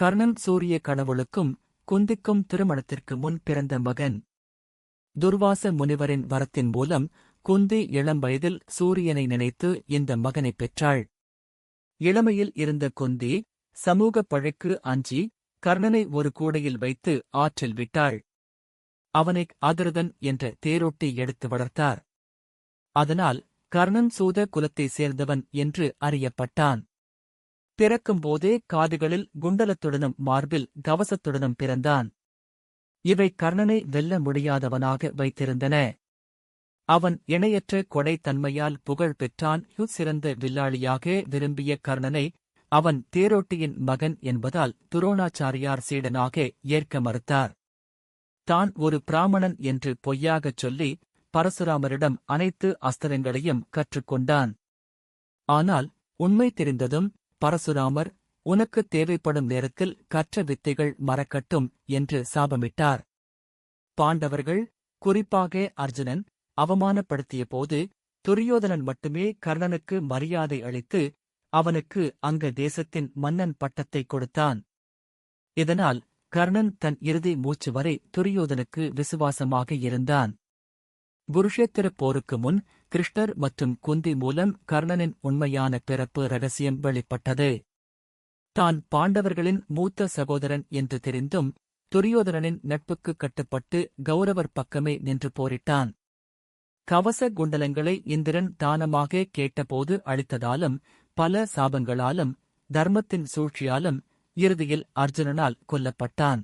கர்ணன் சூரிய கடவுளுக்கும் குந்திக்கும் திருமணத்திற்கு முன் பிறந்த மகன். துர்வாச முனிவரின் வரத்தின் மூலம் குந்தி இளம் வயதில் சூரியனை நினைத்து இந்த மகனைப் பெற்றாள். இளமையில் இருந்த குந்தி சமூக பழைக்கு அஞ்சி கர்ணனை ஒரு கூடையில் வைத்து ஆற்றில் விட்டாள். அவனை ஆதரதன் என்ற தேரொட்டி எடுத்து வளர்த்தார். அதனால் கர்ணன் சூத குலத்தைச் சேர்ந்தவன் என்று அறியப்பட்டான். பிறக்கும்போதே காதுகளில் குண்டலத்துடனும் மார்பில் கவசத்துடனும் பிறந்தான். இவை கர்ணனை வெல்ல முடியாதவனாக வைத்திருந்தன. அவன் இணையற்ற கொடைத்தன்மையால் புகழ் பெற்றான். ஹு சிறந்த வில்லாளியாக விரும்பிய கர்ணனை அவன் தேரோட்டியின் மகன் என்பதால் துரோணாச்சாரியார் சீடனாக ஏற்க மறுத்தார். தான் ஒரு பிராமணன் என்று பொய்யாகச் சொல்லி பரசுராமரிடம் அனைத்து அஸ்திரங்களையும் கற்றுக்கொண்டான். ஆனால் உண்மை தெரிந்ததும் பரசுராமர் உனக்கு தேவைப்படும் நேரத்தில் கற்ற வித்தைகள் மறக்கட்டும் என்று சாபமிட்டார். பாண்டவர்கள் குறிப்பாக அர்ஜுனன் அவமானப்படுத்திய போது துரியோதனன் மட்டுமே கர்ணனுக்கு மரியாதை அளித்து அவனுக்கு அங்க தேசத்தின் மன்னன் பட்டத்தை கொடுத்தான். இதனால் கர்ணன் தன் இறுதி மூச்சு வரை துரியோதனுக்கு விசுவாசமாக இருந்தான். குருஷேத்திர போருக்கு முன் கிருஷ்ணர் மற்றும் குந்தி மூலம் கர்ணனின் உண்மையான பிறப்பு ரகசியம் வெளிப்பட்டது. தான் பாண்டவர்களின் மூத்த சகோதரன் என்று தெரிந்தும் துரியோதனனின் நட்புக்கு கட்டுப்பட்டு கௌரவர் பக்கமே நின்று போரிட்டான். கவச குண்டலங்களை இந்திரன் தானமாக கேட்டபோது அளித்ததாலும் பல சாபங்களாலும் தர்மத்தின் சூழ்ச்சியாலும் இறுதியில் அர்ஜுனனால் கொல்லப்பட்டான்.